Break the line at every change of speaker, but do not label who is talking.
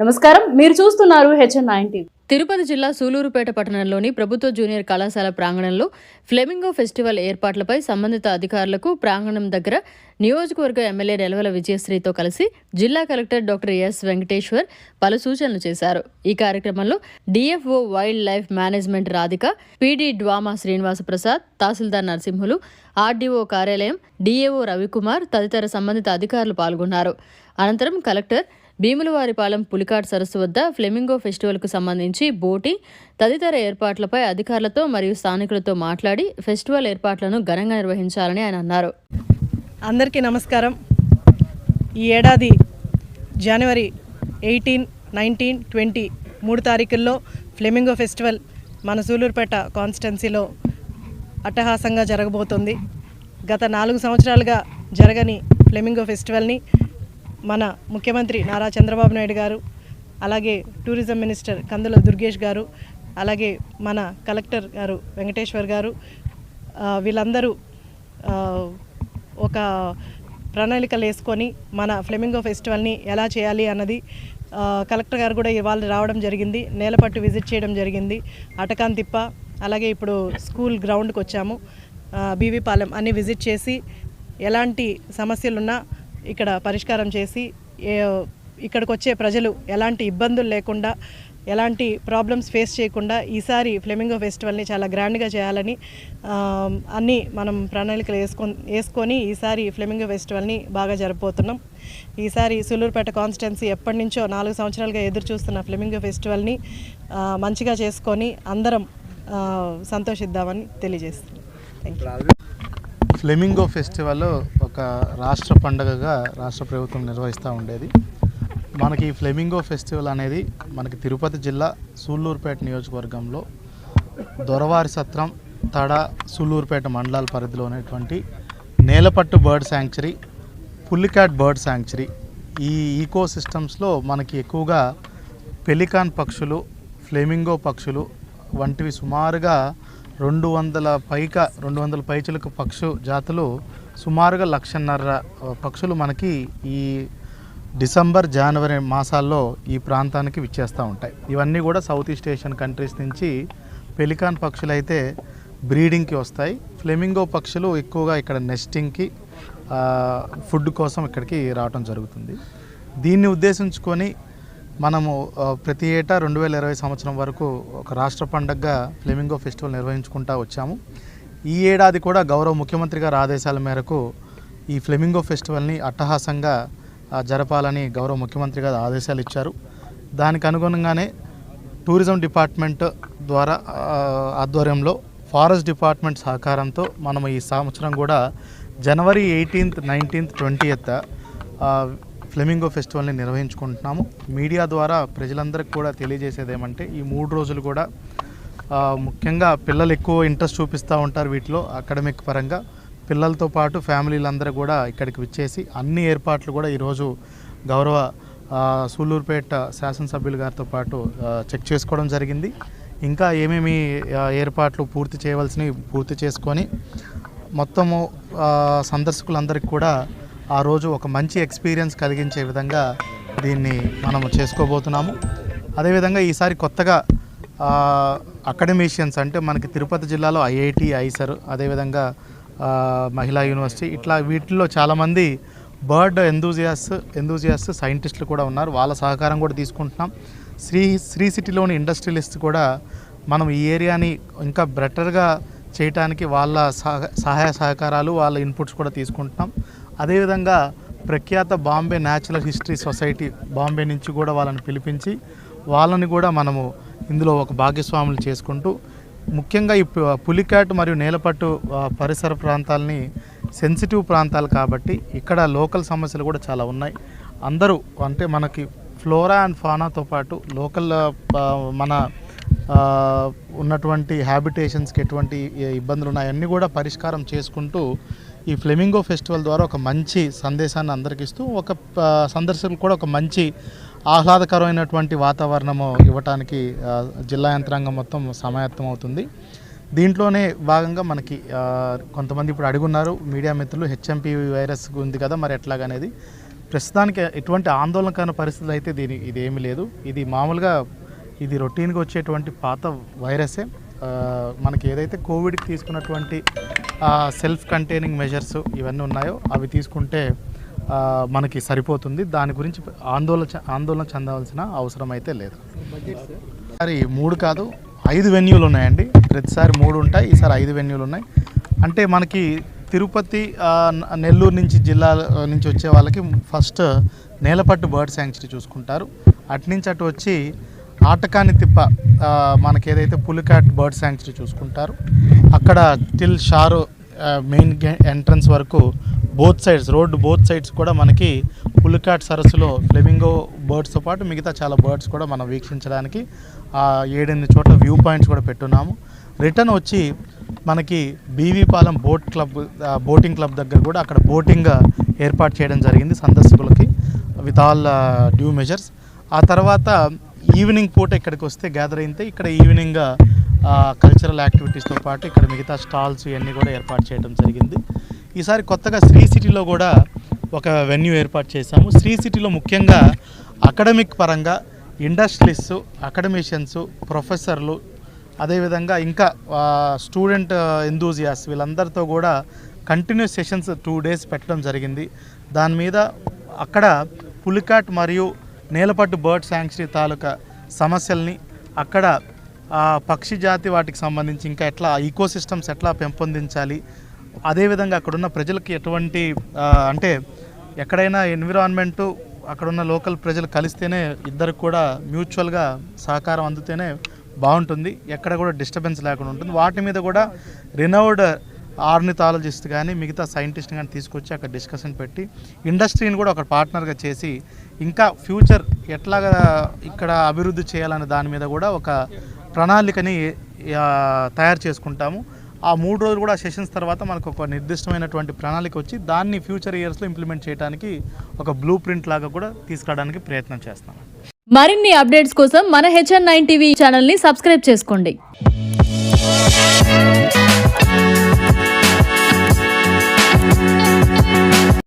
నమస్కారం. మీరు చూస్తున్నారు హెచ్ఎన్ నైన్టీ
తిరుపతి జిల్లా సూలూరుపేట పట్టణంలోని ప్రభుత్వ జూనియర్ కళాశాల ప్రాంగణంలో ఫ్లెమింగో ఫెస్టివల్ ఏర్పాట్లపై సంబంధిత అధికారులకు ప్రాంగణం దగ్గర నియోజకవర్గ ఎమ్మెల్యే నెలవల విజయశ్రీతో కలిసి జిల్లా కలెక్టర్ డాక్టర్ ఎస్ వెంకటేశ్వర్ పలు సూచనలు చేశారు. ఈ కార్యక్రమంలో DFO wildlife management Radhika PD DWAMA Srinivasa Prasad తహసీల్దార్ నరసింహులు ఆర్డీఓ కార్యాలయం డిఏఓ రవికుమార్ తదితర సంబంధిత అధికారులు పాల్గొన్నారు. అనంతరం కలెక్టర్ భీములవారిపాలెం పులికాట్ సరస్సు వద్ద ఫ్లెమింగో ఫెస్టివల్కు సంబంధించి బోటింగ్ తదితర ఏర్పాట్లపై అధికారులతో మరియు స్థానికులతో మాట్లాడి ఫెస్టివల్ ఏర్పాట్లను ఘనంగా నిర్వహించాలని ఆయన అన్నారు.
అందరికీ నమస్కారం. ఈ ఏడాది జనవరి ఎయిటీన్ నైన్టీన్ ట్వంటీ మూడు తారీఖుల్లో ఫ్లెమింగో ఫెస్టివల్ మన సూలూరుపేట కాన్స్టిట్యున్సీలో అట్టహాసంగా జరగబోతుంది. గత నాలుగు సంవత్సరాలుగా జరగని ఫ్లెమింగో ఫెస్టివల్ని మన ముఖ్యమంత్రి నారా చంద్రబాబు నాయుడు గారు అలాగే టూరిజం మినిస్టర్ కందుల దుర్గేష్ గారు అలాగే మన కలెక్టర్ గారు వెంకటేశ్వర్ గారు వీళ్ళందరూ ఒక ప్రణాళికలు వేసుకొని మన ఫ్లెమింగో ఫెస్టివల్ని ఎలా చేయాలి అన్నది కలెక్టర్ గారు కూడా ఇవాళ రావడం జరిగింది. నేలపట్టు విజిట్ చేయడం జరిగింది. అటకాన్ తిప్ప అలాగే ఇప్పుడు స్కూల్ గ్రౌండ్కి వచ్చాము బీవీపాలెం అన్ని విజిట్ చేసి ఎలాంటి సమస్యలున్నా ఇక్కడ పరిష్కారం చేసి ఏ ఇక్కడికి వచ్చే ప్రజలు ఎలాంటి ఇబ్బందులు లేకుండా ఎలాంటి ప్రాబ్లమ్స్ ఫేస్ చేయకుండా ఈసారి ఫ్లెమింగో ఫెస్టివల్ని చాలా గ్రాండ్గా చేయాలని అన్నీ మనం ప్రణాళికలు వేసుకొని వేసుకొని ఈసారి ఫ్లెమింగో ఫెస్టివల్ని బాగా జరపబోతున్నాం. ఈసారి సులూరుపేట కాన్స్టిట్యున్సీ ఎప్పటి నుంచో నాలుగు సంవత్సరాలుగా ఎదురు చూస్తున్న ఫ్లెమింగో ఫెస్టివల్ని మంచిగా చేసుకొని అందరం సంతోషిద్దామని తెలియజేస్తున్నాం. థ్యాంక్ యూ
ఫ్లెమింగో ఫెస్టివల్ ఒక రాష్ట్ర పండగగా రాష్ట్ర ప్రభుత్వం నిర్వహిస్తూ ఉండేది. మనకి ఈ ఫ్లెమింగో ఫెస్టివల్ అనేది మనకి తిరుపతి జిల్లా సూళ్ళూరుపేట నియోజకవర్గంలో దొరవారి సత్రం తడ సూళ్ళూరుపేట మండలాల పరిధిలో ఉన్నటువంటి Nelapattu bird sanctuary Pulicat bird sanctuary ఈ ఈకో సిస్టమ్స్లో మనకి ఎక్కువగా పెలికాన్ పక్షులు ఫ్లెమింగో పక్షులు వంటివి సుమారుగా రెండు వందల పైక రెండు వందల పైచులకు పక్షు జాతులు సుమారుగా లక్షన్నర పక్షులు మనకి ఈ డిసెంబర్ జనవరి మాసాల్లో ఈ ప్రాంతానికి విచ్చేస్తూ ఉంటాయి. ఇవన్నీ కూడా సౌత్ ఈస్ట్ ఏషియన్ కంట్రీస్ నుంచి పెలికాన్ పక్షులు అయితే బ్రీడింగ్కి వస్తాయి. ఫ్లెమింగో పక్షులు ఎక్కువగా ఇక్కడ నెస్టింగ్కి ఫుడ్ కోసం ఇక్కడికి రావటం జరుగుతుంది. దీన్ని ఉద్దేశించుకొని మనము ప్రతి ఏటా రెండు వేల ఇరవై సంవత్సరం వరకు ఒక రాష్ట్ర పండగగా ఫ్లెమింగో ఫెస్టివల్ నిర్వహించుకుంటా వచ్చాము. ఈ ఏడాది కూడా గౌరవ ముఖ్యమంత్రి గారి ఆదేశాల మేరకు ఈ ఫ్లెమింగో ఫెస్టివల్ని అట్టహాసంగా జరపాలని గౌరవ ముఖ్యమంత్రి గారు ఆదేశాలు ఇచ్చారు. దానికి అనుగుణంగానే టూరిజం డిపార్ట్మెంట్ ద్వారా ఆధ్వర్యంలో ఫారెస్ట్ డిపార్ట్మెంట్ సహకారంతో మనం ఈ సంవత్సరం కూడా జనవరి eighteenth nineteenth twenty twentieth flamingo ఫెస్టివల్ని నిర్వహించుకుంటున్నాము. మీడియా ద్వారా ప్రజలందరికీ కూడా తెలియజేసేది ఏమంటే ఈ మూడు రోజులు కూడా ముఖ్యంగా పిల్లలు ఎక్కువ ఇంట్రెస్ట్ చూపిస్తూ ఉంటారు వీటిలో అకాడమిక్ పరంగా. పిల్లలతో పాటు ఫ్యామిలీలందరూ కూడా ఇక్కడికి విచ్చేసి అన్ని ఏర్పాట్లు కూడా ఈరోజు గౌరవ సూళ్ళూరుపేట శాసనసభ్యులు గారితో పాటు చెక్ చేసుకోవడం జరిగింది. ఇంకా ఏమేమి ఏర్పాట్లు పూర్తి చేయవలసినవి పూర్తి చేసుకొని మొత్తము సందర్శకులందరికీ కూడా ఆ రోజు ఒక మంచి ఎక్స్పీరియన్స్ కలిగించే విధంగా దీన్ని మనం చేసుకోబోతున్నాము. అదేవిధంగా ఈసారి కొత్తగా అకాడమీషియన్స్ అంటే మనకి తిరుపతి జిల్లాలో ఐఐటి ఐసర్ అదేవిధంగా మహిళా యూనివర్సిటీ ఇట్లా వీటిల్లో చాలామంది బర్డ్ ఎందూజియాస్ ఎందూజియాస్ సైంటిస్టులు కూడా ఉన్నారు. వాళ్ళ సహకారం కూడా తీసుకుంటున్నాం. శ్రీ శ్రీ సిటీలోని ఇండస్ట్రియలిస్ట్ కూడా మనం ఈ ఏరియాని ఇంకా బెటర్గా చేయటానికి వాళ్ళ సహ- సహాయ సహకారాలు వాళ్ళ ఇన్పుట్స్ కూడా తీసుకుంటున్నాం. అదేవిధంగా ప్రఖ్యాత Bombay natural history society Bombay నుంచి కూడా వాళ్ళని పిలిపించి వాళ్ళని కూడా మనము ఇందులో ఒక భాగస్వాములు చేసుకుంటూ ముఖ్యంగా ఈ పులికాట్ మరియు నేలపట్టు పరిసర ప్రాంతాలని సెన్సిటివ్ ప్రాంతాలు కాబట్టి ఇక్కడ లోకల్ సమస్యలు కూడా చాలా ఉన్నాయి. అందరూ అంటే మనకి ఫ్లోరా అండ్ ఫానాతో పాటు లోకల్ మన ఉన్నటువంటి హ్యాబిటేషన్స్కి ఎటువంటి ఇబ్బందులు ఉన్నాయన్నీ కూడా పరిష్కారం చేసుకుంటూ ఈ ఫ్లెమింగో ఫెస్టివల్ ద్వారా ఒక మంచి సందేశాన్ని అందరికిస్తూ ఒక సందర్శకులు కూడా ఒక మంచి ఆహ్లాదకరమైనటువంటి వాతావరణము ఇవ్వటానికి జిల్లా యంత్రాంగం మొత్తం సమాయత్తం అవుతుంది. దీంట్లోనే భాగంగా మనకి కొంతమంది ఇప్పుడు అడుగున్నారు మీడియా మిత్రులు హెచ్ఎంపీ వైరస్ ఉంది కదా మరి ఎట్లాగనేది. ప్రస్తుతానికి ఎటువంటి ఆందోళనకరమైన పరిస్థితులు అయితే దీని ఇది ఏమీ లేదు. ఇది మామూలుగా ఇది రొటీన్గా వచ్చేటువంటి పాత వైరసే. మనకి ఏదైతే కోవిడ్కి తీసుకున్నటువంటి సెల్ఫ్ కంటైనింగ్ మెజర్స్ ఇవన్నీ ఉన్నాయో అవి తీసుకుంటే మనకి సరిపోతుంది. దాని గురించి ఆందోళన ఆందోళన చెందవలసిన అవసరం అయితే లేదు. ఈసారి మూడు కాదు ఐదు వెన్యూలు ఉన్నాయండి. ప్రతిసారి మూడు ఉంటాయి ఈసారి ఐదు వెన్యూలు ఉన్నాయి. అంటే మనకి తిరుపతి నెల్లూరు నుంచి జిల్లా నుంచి వచ్చే వాళ్ళకి ఫస్ట్ నేలపట్టు బర్డ్ శాంక్చురీ చూసుకుంటారు. అటు నుంచి అటు వచ్చి ఆటకాని తిప్ప మనకి ఏదైతే పులికాట్ బర్డ్ శాంక్చురీ చూసుకుంటారు అక్కడ టిల్ షారు మెయిన్ ఎంట్రన్స్ వరకు both sides road both sides కూడా మనకి పులికాట్ సరస్సులో ఫ్లెమింగో బర్డ్స్తో పాటు మిగతా చాలా బర్డ్స్ కూడా మనం వీక్షించడానికి ఆ ఏడెనిమిది చోట్ల వ్యూ పాయింట్స్ కూడా పెట్టున్నాము. రిటర్న్ వచ్చి మనకి BV Palem boat club boating club దగ్గర కూడా అక్కడ బోటింగ్ ఏర్పాటు చేయడం జరిగింది సందర్శకులకి విత్ ఆల్ డ్యూ మెజర్స్. ఆ తర్వాత ఈవినింగ్ పూట ఇక్కడికి వస్తే గ్యాదర్ అయితే ఇక్కడ ఈవినింగ్ కల్చరల్ యాక్టివిటీస్తో పాటు ఇక్కడ మిగతా స్టాల్స్ ఇవన్నీ కూడా ఏర్పాటు చేయడం జరిగింది. ఈసారి కొత్తగా శ్రీ సిటీలో కూడా ఒక వెన్యూ ఏర్పాటు చేశాము. శ్రీ సిటీలో ముఖ్యంగా అకాడమిక్ పరంగా ఇండస్ట్రీస్ అకాడమిషియన్స్ ప్రొఫెసర్లు అదేవిధంగా ఇంకా స్టూడెంట్ ఎందూజియాస్ వీళ్ళందరితో కూడా కంటిన్యూస్ సెషన్స్ టూ డేస్ పెట్టడం జరిగింది. దాని మీద అక్కడ పులికాట్ మరియు నేలపట్టు బర్డ్ శాంక్చురీ తాలూకా సమస్యల్ని అక్కడ పక్షి జాతి వాటికి సంబంధించి ఇంకా ఎట్లా ఈకోసిస్టమ్స్ ఎట్లా పెంపొందించాలి అదేవిధంగా అక్కడున్న ప్రజలకి ఎటువంటి అంటే ఎక్కడైనా ఎన్విరాన్మెంటు అక్కడున్న లోకల్ ప్రజలు కలిస్తేనే ఇద్దరికి కూడా మ్యూచువల్గా సహకారం అందితేనే బాగుంటుంది. ఎక్కడ కూడా డిస్టర్బెన్స్ లేకుండా ఉంటుంది. వాటి మీద కూడా రినౌడ్ ఆర్నిథాలజిస్ట్ కానీ మిగతా సైంటిస్ట్ కానీ తీసుకొచ్చి అక్కడ డిస్కషన్ పెట్టి ఇండస్ట్రీని కూడా ఒక పార్ట్నర్గా చేసి ఇంకా ఫ్యూచర్ ఎట్లాగా ఇక్కడ అభివృద్ధి చేయాలనే దాని మీద కూడా ఒక ప్రణాళికని తయారు చేసుకుంటాము. ఆ మూడు రోజులు కూడా సెషన్స్ తర్వాత మనకు ఒక నిర్దిష్టమైనటువంటి ప్రణాళిక వచ్చి దాన్ని ఫ్యూచర్ ఇయర్స్లో ఇంప్లిమెంట్ చేయడానికి ఒక బ్లూ ప్రింట్ లాగా కూడా తీసుకురావడానికి ప్రయత్నం చేస్తాం.
మరిన్ని అప్డేట్స్ కోసం మన హెచ్ఎన్ నైన్ టీవీ ఛానల్ని సబ్స్క్రైబ్ చేసుకోండి.